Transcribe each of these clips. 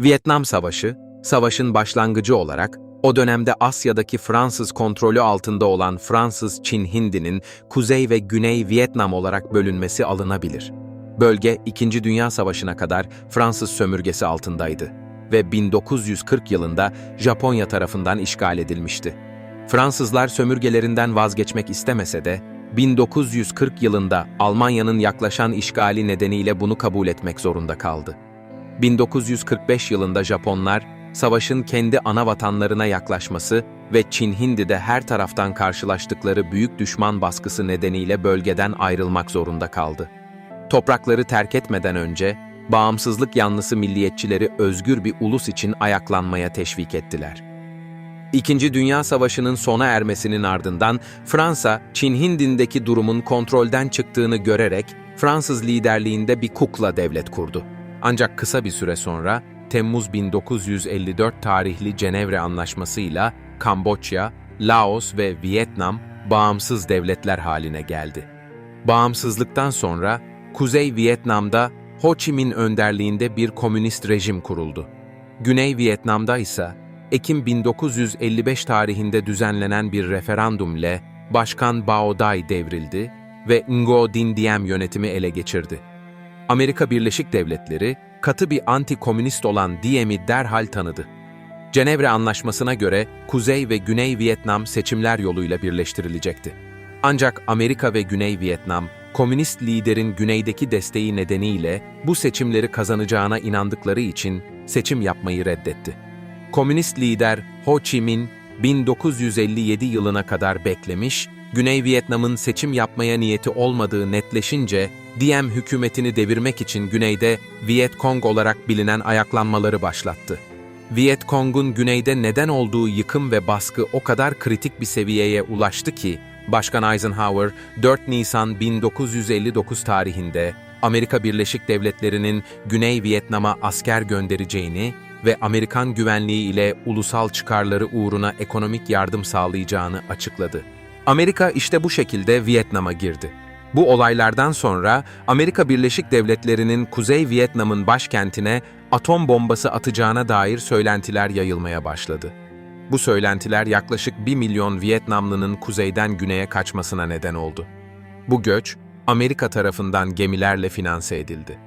Vietnam Savaşı, savaşın başlangıcı olarak o dönemde Asya'daki Fransız kontrolü altında olan Fransız-Çin Hindi'nin Kuzey ve Güney Vietnam olarak bölünmesi alınabilir. Bölge 2. Dünya Savaşı'na kadar Fransız sömürgesi altındaydı ve 1940 yılında Japonya tarafından işgal edilmişti. Fransızlar sömürgelerinden vazgeçmek istemese de 1940 yılında Almanya'nın yaklaşan işgali nedeniyle bunu kabul etmek zorunda kaldı. 1945 yılında Japonlar, savaşın kendi ana vatanlarına yaklaşması ve Çin-Hindi'de her taraftan karşılaştıkları büyük düşman baskısı nedeniyle bölgeden ayrılmak zorunda kaldı. Toprakları terk etmeden önce, bağımsızlık yanlısı milliyetçileri özgür bir ulus için ayaklanmaya teşvik ettiler. İkinci Dünya Savaşı'nın sona ermesinin ardından Fransa, Çin-Hindi'ndeki durumun kontrolden çıktığını görerek Fransız liderliğinde bir kukla devlet kurdu. Ancak kısa bir süre sonra Temmuz 1954 tarihli Cenevre Anlaşması'yla Kamboçya, Laos ve Vietnam bağımsız devletler haline geldi. Bağımsızlıktan sonra Kuzey Vietnam'da Ho Chi Minh önderliğinde bir komünist rejim kuruldu. Güney Vietnam'da ise Ekim 1955 tarihinde düzenlenen bir referandum ile Başkan Bao Dai devrildi ve Ngo Dinh Diem yönetimi ele geçirdi. Amerika Birleşik Devletleri katı bir anti-komünist olan Diem'i derhal tanıdı. Cenevre Anlaşması'na göre Kuzey ve Güney Vietnam seçimler yoluyla birleştirilecekti. Ancak Amerika ve Güney Vietnam, komünist liderin güneydeki desteği nedeniyle bu seçimleri kazanacağına inandıkları için seçim yapmayı reddetti. Komünist lider Ho Chi Minh, 1957 yılına kadar beklemiş, Güney Vietnam'ın seçim yapmaya niyeti olmadığı netleşince, Diem hükümetini devirmek için güneyde Viet Cong olarak bilinen ayaklanmaları başlattı. Viet Cong'un güneyde neden olduğu yıkım ve baskı o kadar kritik bir seviyeye ulaştı ki, Başkan Eisenhower 4 Nisan 1959 tarihinde Amerika Birleşik Devletleri'nin Güney Vietnam'a asker göndereceğini ve Amerikan güvenliği ile ulusal çıkarları uğruna ekonomik yardım sağlayacağını açıkladı. Amerika işte bu şekilde Vietnam'a girdi. Bu olaylardan sonra Amerika Birleşik Devletleri'nin Kuzey Vietnam'ın başkentine atom bombası atacağına dair söylentiler yayılmaya başladı. Bu söylentiler yaklaşık 1 milyon Vietnamlının kuzeyden güneye kaçmasına neden oldu. Bu göç, Amerika tarafından gemilerle finanse edildi.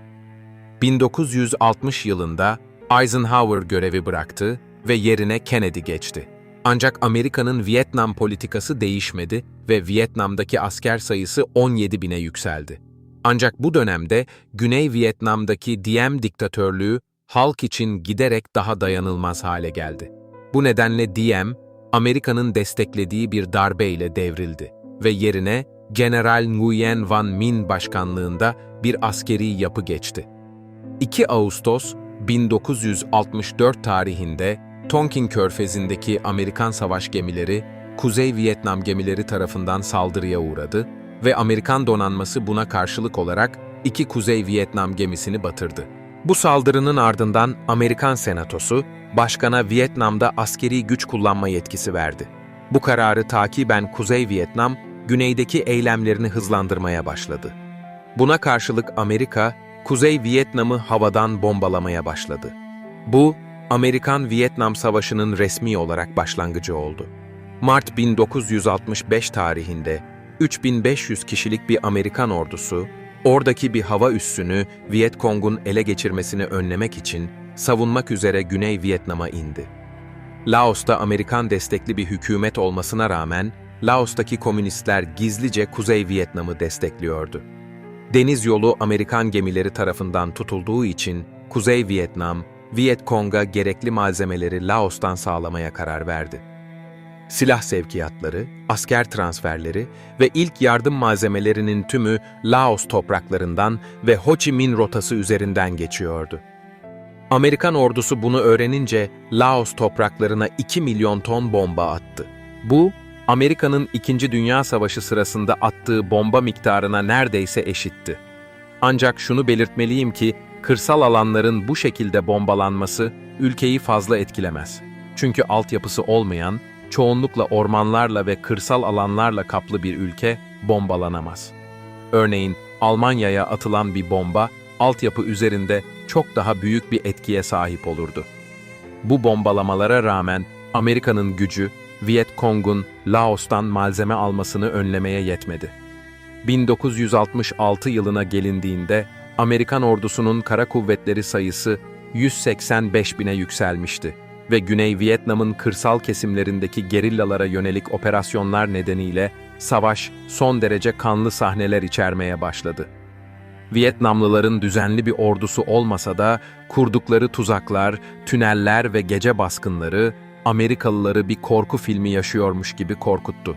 1960 yılında Eisenhower görevi bıraktı ve yerine Kennedy geçti. Ancak Amerika'nın Vietnam politikası değişmedi ve Vietnam'daki asker sayısı 17 bine yükseldi. Ancak bu dönemde Güney Vietnam'daki Diem diktatörlüğü halk için giderek daha dayanılmaz hale geldi. Bu nedenle Diem, Amerika'nın desteklediği bir darbeyle devrildi ve yerine General Nguyen Van Min başkanlığında bir askeri yapı geçti. 2 Ağustos 1964 tarihinde Tonkin Körfezi'ndeki Amerikan savaş gemileri, Kuzey Vietnam gemileri tarafından saldırıya uğradı ve Amerikan donanması buna karşılık olarak iki Kuzey Vietnam gemisini batırdı. Bu saldırının ardından Amerikan Senatosu, başkana Vietnam'da askeri güç kullanma yetkisi verdi. Bu kararı takiben Kuzey Vietnam, güneydeki eylemlerini hızlandırmaya başladı. Buna karşılık Amerika, Kuzey Vietnam'ı havadan bombalamaya başladı. Bu, Amerikan-Vietnam Savaşı'nın resmi olarak başlangıcı oldu. Mart 1965 tarihinde 3500 kişilik bir Amerikan ordusu, oradaki bir hava üssünü Viet Cong'un ele geçirmesini önlemek için savunmak üzere Güney Vietnam'a indi. Laos'ta Amerikan destekli bir hükümet olmasına rağmen, Laos'taki komünistler gizlice Kuzey Vietnam'ı destekliyordu. Deniz yolu Amerikan gemileri tarafından tutulduğu için Kuzey Vietnam, Viet Cong'a gerekli malzemeleri Laos'tan sağlamaya karar verdi. Silah sevkiyatları, asker transferleri ve ilk yardım malzemelerinin tümü Laos topraklarından ve Ho Chi Minh rotası üzerinden geçiyordu. Amerikan ordusu bunu öğrenince Laos topraklarına 2 milyon ton bomba attı. Bu, Amerika'nın İkinci Dünya Savaşı sırasında attığı bomba miktarına neredeyse eşitti. Ancak şunu belirtmeliyim ki, kırsal alanların bu şekilde bombalanması ülkeyi fazla etkilemez. Çünkü altyapısı olmayan, çoğunlukla ormanlarla ve kırsal alanlarla kaplı bir ülke bombalanamaz. Örneğin Almanya'ya atılan bir bomba, altyapı üzerinde çok daha büyük bir etkiye sahip olurdu. Bu bombalamalara rağmen Amerika'nın gücü Viet Cong'un Laos'tan malzeme almasını önlemeye yetmedi. 1966 yılına gelindiğinde Amerikan ordusunun kara kuvvetleri sayısı 185 bine yükselmişti ve Güney Vietnam'ın kırsal kesimlerindeki gerillalara yönelik operasyonlar nedeniyle savaş son derece kanlı sahneler içermeye başladı. Vietnamlıların düzenli bir ordusu olmasa da kurdukları tuzaklar, tüneller ve gece baskınları Amerikalıları bir korku filmi yaşıyormuş gibi korkuttu.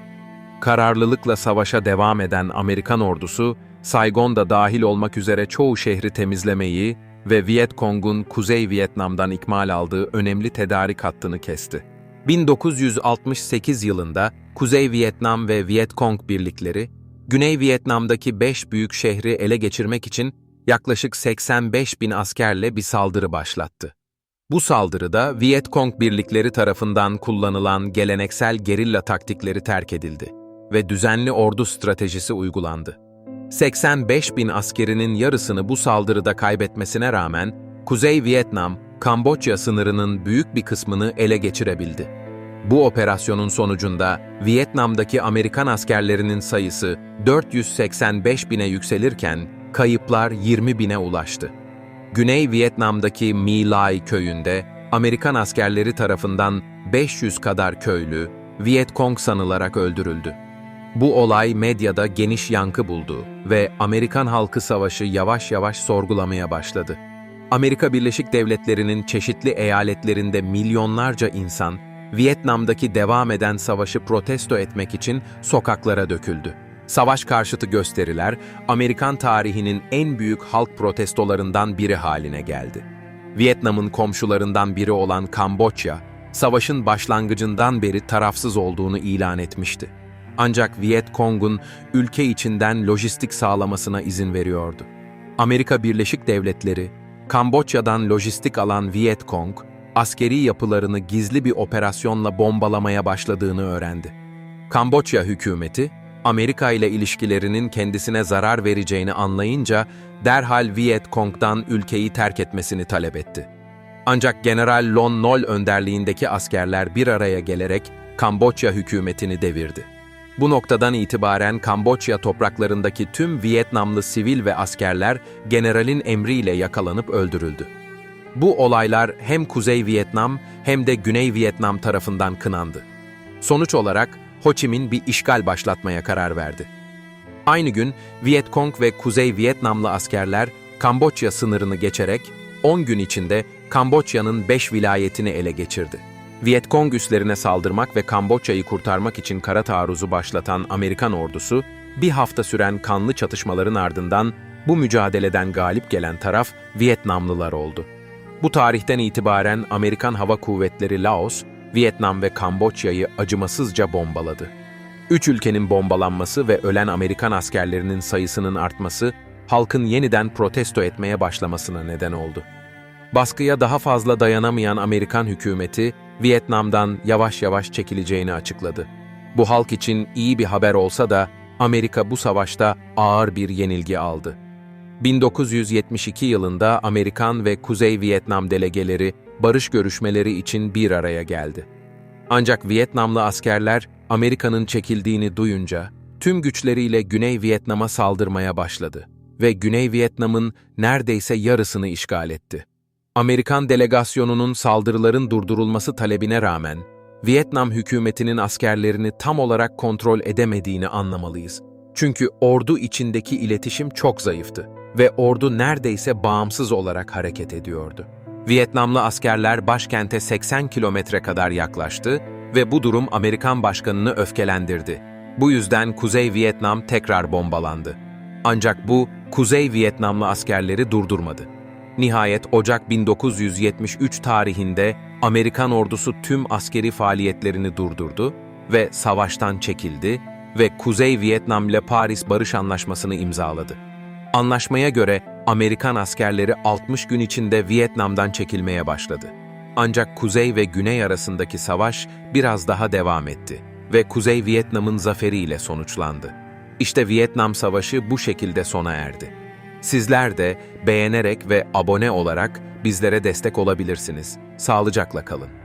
Kararlılıkla savaşa devam eden Amerikan ordusu, Saigon'da dahil olmak üzere çoğu şehri temizlemeyi ve Viet Cong'un Kuzey Vietnam'dan ikmal aldığı önemli tedarik hattını kesti. 1968 yılında Kuzey Vietnam ve Viet Cong birlikleri, Güney Vietnam'daki 5 büyük şehri ele geçirmek için yaklaşık 85 bin askerle bir saldırı başlattı. Bu saldırıda Viet Cong birlikleri tarafından kullanılan geleneksel gerilla taktikleri terk edildi ve düzenli ordu stratejisi uygulandı. 85 bin askerinin yarısını bu saldırıda kaybetmesine rağmen Kuzey Vietnam, Kamboçya sınırının büyük bir kısmını ele geçirebildi. Bu operasyonun sonucunda Vietnam'daki Amerikan askerlerinin sayısı 485 bine yükselirken kayıplar 20 bine ulaştı. Güney Vietnam'daki My Lai köyünde Amerikan askerleri tarafından 500 kadar köylü Viet Cong sanılarak öldürüldü. Bu olay medyada geniş yankı buldu ve Amerikan halkı savaşı yavaş yavaş sorgulamaya başladı. Amerika Birleşik Devletleri'nin çeşitli eyaletlerinde milyonlarca insan, Vietnam'daki devam eden savaşı protesto etmek için sokaklara döküldü. Savaş karşıtı gösteriler, Amerikan tarihinin en büyük halk protestolarından biri haline geldi. Vietnam'ın komşularından biri olan Kamboçya, savaşın başlangıcından beri tarafsız olduğunu ilan etmişti. Ancak Viet Cong'un ülke içinden lojistik sağlamasına izin veriyordu. Amerika Birleşik Devletleri, Kamboçya'dan lojistik alan Viet Cong, askeri yapılarını gizli bir operasyonla bombalamaya başladığını öğrendi. Kamboçya hükümeti, Amerika ile ilişkilerinin kendisine zarar vereceğini anlayınca derhal Viet Cong'dan ülkeyi terk etmesini talep etti. Ancak General Lon Nol önderliğindeki askerler bir araya gelerek Kamboçya hükümetini devirdi. Bu noktadan itibaren Kamboçya topraklarındaki tüm Vietnamlı sivil ve askerler generalin emriyle yakalanıp öldürüldü. Bu olaylar hem Kuzey Vietnam hem de Güney Vietnam tarafından kınandı. Sonuç olarak Ho Chi Minh bir işgal başlatmaya karar verdi. Aynı gün Viet Cong ve Kuzey Vietnamlı askerler Kamboçya sınırını geçerek 10 gün içinde Kamboçya'nın 5 vilayetini ele geçirdi. Viet Cong üslerine saldırmak ve Kamboçya'yı kurtarmak için kara taarruzu başlatan Amerikan ordusu, bir hafta süren kanlı çatışmaların ardından bu mücadeleden galip gelen taraf Vietnamlılar oldu. Bu tarihten itibaren Amerikan Hava Kuvvetleri Laos, Vietnam ve Kamboçya'yı acımasızca bombaladı. Üç ülkenin bombalanması ve ölen Amerikan askerlerinin sayısının artması, halkın yeniden protesto etmeye başlamasına neden oldu. Baskıya daha fazla dayanamayan Amerikan hükümeti, Vietnam'dan yavaş yavaş çekileceğini açıkladı. Bu halk için iyi bir haber olsa da Amerika bu savaşta ağır bir yenilgi aldı. 1972 yılında Amerikan ve Kuzey Vietnam delegeleri barış görüşmeleri için bir araya geldi. Ancak Vietnamlı askerler Amerika'nın çekildiğini duyunca tüm güçleriyle Güney Vietnam'a saldırmaya başladı ve Güney Vietnam'ın neredeyse yarısını işgal etti. Amerikan delegasyonunun saldırıların durdurulması talebine rağmen, Vietnam hükümetinin askerlerini tam olarak kontrol edemediğini anlamalıyız. Çünkü ordu içindeki iletişim çok zayıftı ve ordu neredeyse bağımsız olarak hareket ediyordu. Vietnamlı askerler başkente 80 kilometre kadar yaklaştı ve bu durum Amerikan başkanını öfkelendirdi. Bu yüzden Kuzey Vietnam tekrar bombalandı. Ancak bu, Kuzey Vietnamlı askerleri durdurmadı. Nihayet Ocak 1973 tarihinde Amerikan ordusu tüm askeri faaliyetlerini durdurdu ve savaştan çekildi ve Kuzey Vietnam ile Paris Barış Anlaşması'nı imzaladı. Anlaşmaya göre Amerikan askerleri 60 gün içinde Vietnam'dan çekilmeye başladı. Ancak Kuzey ve Güney arasındaki savaş biraz daha devam etti ve Kuzey Vietnam'ın zaferiyle sonuçlandı. İşte Vietnam Savaşı bu şekilde sona erdi. Sizler de beğenerek ve abone olarak bizlere destek olabilirsiniz. Sağlıcakla kalın.